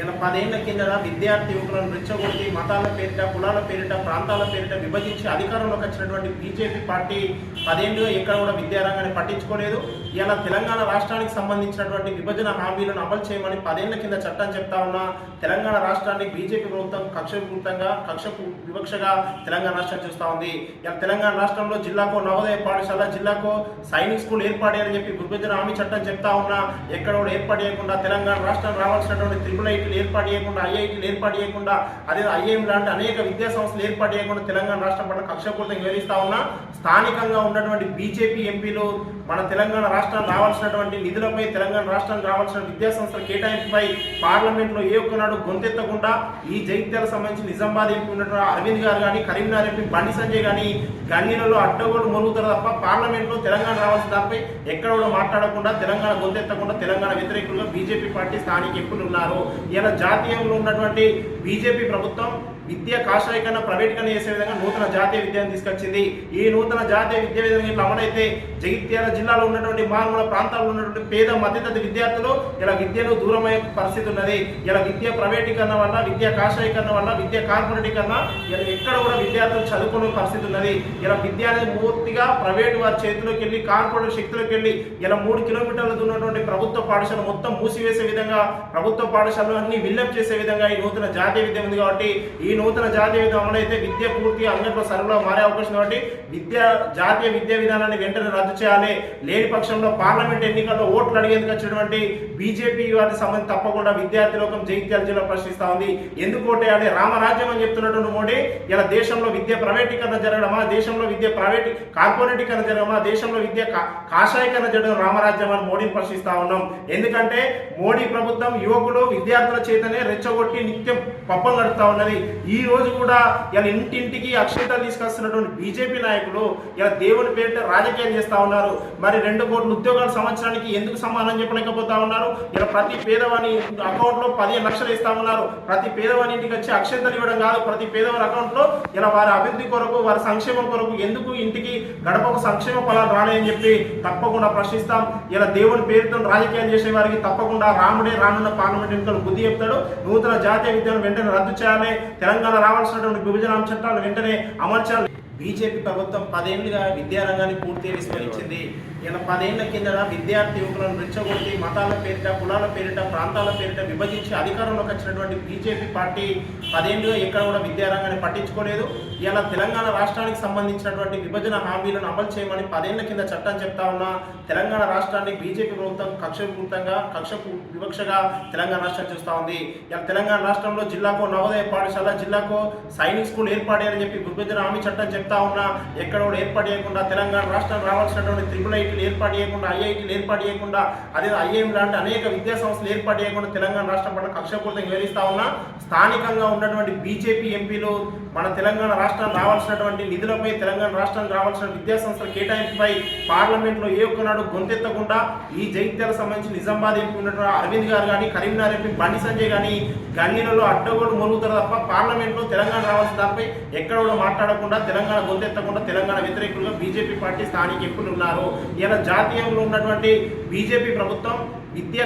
ఇలా పదేళ్ళ కిందట విద్యార్థి యువకులను రెచ్చగొట్టి మతాల పేరిట కులాల పేరిట ప్రాంతాల పేరిట విభజించి అధికారంలోకి వచ్చినటువంటి బీజేపీ పార్టీ పదేళ్ళు ఎక్కడ కూడా విద్యారంగాన్ని పట్టించుకోలేదు. ఇలా తెలంగాణ రాష్ట్రానికి సంబంధించినటువంటి విభజన హామీలను అమలు చేయమని పదేళ్ళ కింద చట్టం చెప్తా ఉన్నా తెలంగాణ రాష్ట్రాన్ని బీజేపీ ప్రభుత్వం కక్షపూరితంగా కక్షకు వివక్షగా తెలంగాణ రాష్ట్రం చూస్తూ ఉంది. ఇలా తెలంగాణ రాష్ట్రంలో జిల్లాకు నవోదయ పాఠశాల జిల్లాకు సైనిక్ స్కూల్ ఏర్పాటు చెప్పి విభజన హామీ చట్టం చెప్తా ఉన్నా ఎక్కడ కూడా ఏర్పాటు చేయకుండా తెలంగాణ రాష్ట్రం రావాల్సినటువంటి త్రిపుల్ ఐటీలు ఏర్పాటు చేయకుండా ఐఐటీలు ఏర్పాటు చేయకుండా అదే ఐఐఎం లాంటి అనేక విద్యా సంస్థలు ఏర్పాటు చేయకుండా తెలంగాణ రాష్ట్రం పట్ల కక్షపూరితంగా వివరిస్తా ఉన్నా స్థానికంగా ఉన్నటువంటి బీజేపీ ఎంపీలు మన తెలంగాణ రాష్ట్రం రావాల్సినటువంటి నిధులపై తెలంగాణ రాష్ట్రానికి రావాల్సిన విద్యా సంస్థల కేటాయింపుపై పార్లమెంట్లో ఏ ఒక్కనాడు గొంతెత్తకుండా ఈ జైత్యాలకు సంబంధించి నిజామాబాద్ ఎంపీ ఉన్నటువంటి అరవింద్ గారు కానీ కరీంనగర్ ఎంపీ బండి సంజయ్ కానీ గన్నీలలో అడ్డగోలు మొరుగుతారు తప్ప పార్లమెంట్లో తెలంగాణ రావాల్సిన దానిపై ఎక్కడ కూడా మాట్లాడకుండా తెలంగాణ గొంతెత్తకుండా తెలంగాణ వ్యతిరేకులుగా బీజేపీ పార్టీ స్థానిక ఎంపీలు ఉన్నారు. ఇలా జాతీయంలో ఉన్నటువంటి బీజేపీ ప్రభుత్వం విద్య ప్రైవేట్ ప్రైవేటీకరణ చేసే విధంగా నూతన జాతీయ విద్యను తీసుకొచ్చింది. ఈ నూతన జాతీయ విద్య విధంగా ఇట్లా అమలైతే జగిత్యాల జిల్లాలో ఉన్నటువంటి మారుమూల ప్రాంతాల్లో ఉన్నటువంటి పేద మధ్యతరగతి విద్యార్థులు ఇలా విద్యను దూరమయ్యే పరిస్థితి ఉన్నది. ఇలా విద్య ప్రైవేటీకరణ వల్ల విద్య కాషాయకరణ వల్ల విద్య కార్పొరేటీకరణ ఇలా ఎక్కడ కూడా విద్యార్థులు చదువుకునే పరిస్థితి ఉన్నది. ఇలా విద్య అనేది పూర్తిగా ప్రైవేట్ వారి చేతిలోకి వెళ్ళి కార్పొరేట్ శక్తిలోకి వెళ్ళి ఇలా మూడు కిలోమీటర్ల ఉన్నటువంటి ప్రభుత్వ పాఠశాల మొత్తం మూసివేసే విధంగా ప్రభుత్వ పాఠశాలలు అన్ని విల్లప్ చేసే విధంగా ఈ నూతన జాతీయ విద్య ఉంది కాబట్టి ఈ ఈ నూతన జాతీయ విధానం అమలైతే విద్య పూర్తి అందరిలో సర్వలో మారే అవకాశం కాబట్టి విద్య జాతీయ విద్యా విధానాన్ని వెంటనే రద్దు చేయాలి. లేని పక్షంలో పార్లమెంట్ ఎన్నికల్లో ఓట్లు అడిగేందుకు వచ్చినటువంటి బీజేపీ వారికి సంబంధించి తప్పకుండా విద్యార్థి లోకం జైత్యాల జిల్లా ప్రశ్నిస్తా ఉంది. ఎందుకు ఓటేయాలి? రామరాజ్యం అని చెప్తున్నటువంటి మోడీ ఇలా దేశంలో విద్య ప్రైవేటీకరణ జరగడమా? దేశంలో విద్య ప్రైవేట్ కార్పొరేటీకరణ జరగడమా? దేశంలో విద్య కా- కాషాయకరణ జరగడం రామరాజ్యం అని మోడీని ప్రశ్నిస్తా ఉన్నాం. ఎందుకంటే మోడీ ప్రభుత్వం యువకులు విద్యార్థుల చేతనే రెచ్చగొట్టి నిత్యం పప్పం గడుపుతా ఉన్నది. ఈ రోజు కూడా ఇలా ఇంటింటికి అక్షంతలు తీసుకొస్తున్నటువంటి బీజేపీ నాయకులు ఇలా దేవుని పేరిట రాజకీయం చేస్తా ఉన్నారు. మరి రెండు కోట్ల ఉద్యోగాలు సంవత్సరానికి ఎందుకు సమానం చెప్పలేకపోతా ఉన్నారు? ఇలా ప్రతి పేదవాని అకౌంట్లో పదిహేను లక్షలు ఇస్తా ఉన్నారు. ప్రతి పేదవాని ఇంటికి వచ్చి అక్షంతలు ఇవ్వడం కాదు. ప్రతి పేదవారి అకౌంట్లో ఇలా వారి అభివృద్ధి కొరకు వారి సంక్షేమం కొరకు ఎందుకు ఇంటికి గడపకు సంక్షేమ ఫలాలు రాలేని చెప్పి తప్పకుండా ప్రశ్నిస్తాం. ఇలా దేవుని పేరుతో రాజకీయాలు చేసే వారికి తప్పకుండా రాముడే రానున్న పార్లమెంట్ ఎన్నికలు బుద్ధి చెప్తాడు. నూతన జాతీయ విద్యను వెంటనే రద్దు చేయాలి. తెలంగాణ రావాల్సినటువంటి విభజన చట్టాలు వెంటనే అమర్చాలి బీజేపీ ప్రభుత్వం పదేళ్ళుగా విద్యారంగాన్ని పూర్తిగా విస్మరించింది. ఇలా పదేళ్ళ కింద విద్యార్థి యువకులను రెచ్చగొట్టి మతాల పేరిట కులాల పేరిట ప్రాంతాల పేరిట విభజించి అధికారంలోకి వచ్చినటువంటి బీజేపీ పార్టీ పదేళ్ళుగా ఎక్కడ కూడా విద్యారంగాన్ని పట్టించుకోలేదు. ఇలా తెలంగాణ రాష్ట్రానికి సంబంధించినటువంటి విభజన హామీలను అమలు చేయమని పదేళ్ళ కింద చట్టం చెప్తా ఉన్నా తెలంగాణ రాష్ట్రాన్ని బీజేపీ ప్రభుత్వం కక్షపూర్తంగా కక్షపు వివక్షగా తెలంగాణ రాష్ట్రం చూస్తూ ఉంది. ఇలా తెలంగాణ రాష్ట్రంలో జిల్లాకు నవోదయ పాఠశాల జిల్లాకో సైనిక్ స్కూల్ ఏర్పాటు చెప్పి విభజన హామీ చట్టం చెప్తా ఉన్నా ఎక్కడ కూడా ఏర్పాటు చేయకుండా తెలంగాణ రాష్ట్రం రావాల్సినటువంటి త్రిపుల్ ఐటీలు ఏర్పాటు చేయకుండా ఐఐటీలు ఏర్పాటు చేయకుండా అదే ఐఎం లాంటి అనేక విద్యా సంస్థలు ఏర్పాటు చేయకుండా తెలంగాణ రాష్ట్రం పట్ల కక్షపూరితంగా వివరిస్తా ఉన్నా స్థానికంగా ఉన్నటువంటి బీజేపీ ఎంపీలు మన తెలంగాణ రాష్ట్రం రావాల్సినటువంటి నిధులపై తెలంగాణ రాష్ట్రానికి రావాల్సిన విద్యా సంస్థల కేటాయింపుపై పార్లమెంట్లో ఏ ఒక్కనాడు గొంతెత్తకుండా ఈ జైత్యాల సంబంధించి నిజామాబాద్ ఎంపీ ఉన్నటువంటి అరవింద్ గారు కానీ కరీంనగర్ ఎంపీ బండి సంజయ్ కానీ గన్నీలలో అడ్డగోలు మొలుగుతారు తప్ప పార్లమెంట్లో తెలంగాణ రావాల్సిన దానిపై ఎక్కడ కూడా మాట్లాడకుండా తెలంగాణ గొంతెత్తకుండా తెలంగాణ వ్యతిరేకులుగా బీజేపీ పార్టీ స్థానిక ఎంపీలు ఉన్నారు. ఇలా జాతీయంలో ఉన్నటువంటి బీజేపీ ప్రభుత్వం విద్య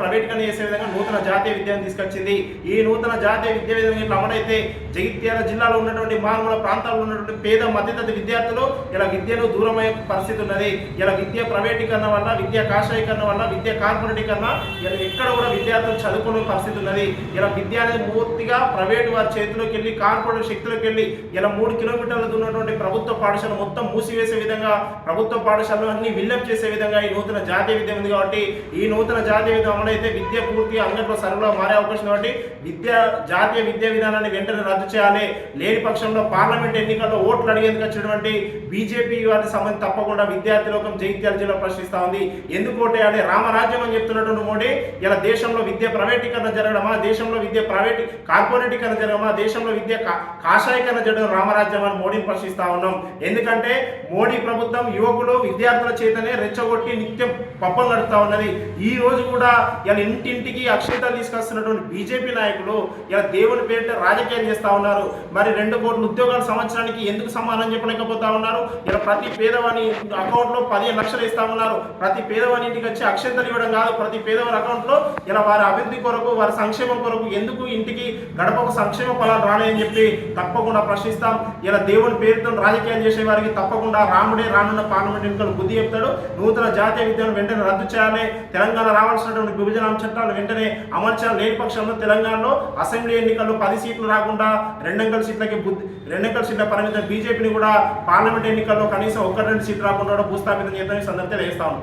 ప్రైవేట్ కన్నా చేసే విధంగా నూతన జాతీయ విద్యను తీసుకొచ్చింది. ఈ నూతన జాతీయ విద్య విధంగా ఇట్లా అమలైతే జగిత్యాల జిల్లాలో ఉన్నటువంటి మారుమూల ప్రాంతాల్లో ఉన్నటువంటి పేద మధ్యతరగతి విద్యార్థులు ఇలా విద్యను దూరమయ్యే పరిస్థితి ఉన్నది. ఇలా విద్య ప్రైవేటీకరణ వల్ల విద్య కాషాయకరణ వల్ల విద్య కార్పొరేటీకరణ ఇలా ఎక్కడ కూడా విద్యార్థులు చదువుకునే పరిస్థితి ఉన్నది. ఇలా విద్య అనేది పూర్తిగా ప్రైవేట్ వారి చేతిలోకి వెళ్ళి కార్పొరేట్ శక్తిలోకి వెళ్ళి ఇలా మూడు కిలోమీటర్ల ఉన్నటువంటి ప్రభుత్వ పాఠశాల మొత్తం మూసివేసే విధంగా ప్రభుత్వ పాఠశాలలు అన్ని విల్లప్ చేసే విధంగా ఈ నూతన జాతీయ విద్య ఉంది కాబట్టి ఈ ఈ నూతన జాతీయ విధానం అమలైతే విద్య పూర్తి అంగట్లో సర్వలో మారే అవకాశం కాబట్టి విద్య జాతీయ విద్యా విధానాన్ని వెంటనే రద్దు చేయాలి. లేని పక్షంలో పార్లమెంట్ ఎన్నికల్లో ఓట్లు అడిగేందుకు వచ్చినటువంటి బీజేపీ వారికి సంబంధించి తప్పకుండా విద్యార్థి లోకం జైత్యాల జిల్లా ప్రశ్నిస్తా ఉంది. ఎందుకు ఓటేయాలి రామరాజ్యం అని చెప్తున్నటువంటి మోడీ ఇలా దేశంలో విద్య ప్రైవేటీకరణ జరగడమా దేశంలో విద్య ప్రైవేట్ కార్పొరేటీకరణ జరగడమా దేశంలో విద్య కా- కాషాయకరణ జరగడం రామరాజ్యం అని మోడీని ప్రశ్నిస్తా ఉన్నాం. ఎందుకంటే మోడీ ప్రభుత్వం యువకులు విద్యార్థుల చేతనే రెచ్చగొట్టి నిత్యం పప్పలు నడుపుతా ఉన్నది. ఈ రోజు కూడా ఇలా ఇంటింటికి అక్షంతలు తీసుకొస్తున్నటువంటి బీజేపీ నాయకులు ఇలా దేవుని పేరిట రాజకీయాలు చేస్తా ఉన్నారు. మరి రెండు కోట్ల ఉద్యోగాల సంవత్సరానికి ఎందుకు సమానం చెప్పలేకపోతా ఉన్నారు? ఇలా ప్రతి పేదవాని అకౌంట్లో పదిహేను లక్షలు ఇస్తా ఉన్నారు. ప్రతి పేదవాని ఇంటికి వచ్చి అక్షంతలు ఇవ్వడం కాదు. ప్రతి పేదవారి అకౌంట్లో ఇలా వారి అభివృద్ధి కొరకు వారి సంక్షేమం కొరకు ఎందుకు ఇంటికి గడపకు సంక్షేమ ఫలాలు రాలేదని చెప్పి తప్పకుండా ప్రశ్నిస్తాం. ఇలా దేవుని పేరుతో రాజకీయాలు చేసే వారికి తప్పకుండా రాముడే రానున్న పార్లమెంట్ ఎన్నికలు బుద్ధి చెప్తాడు. నూతన జాతీయ విద్యను వెంటనే రద్దు చేయాలి. తెలంగాణ తెలంగాణ రావాల్సినటువంటి విభజన చట్టాలు వెంటనే అమర్చాలు లేని పక్షంలో తెలంగాణలో అసెంబ్లీ ఎన్నికల్లో పది సీట్లు రాకుండా రెండంకల సీట్లకి బుద్ధి రెండంకల సీట్ల పరిమితం బీజేపీని కూడా పార్లమెంట్ ఎన్నికల్లో కనీసం ఒక్క రెండు సీట్లు రాకుండా కూడా భూస్థాపితం చేద్దామని సందర్భం తెలియజేస్తాను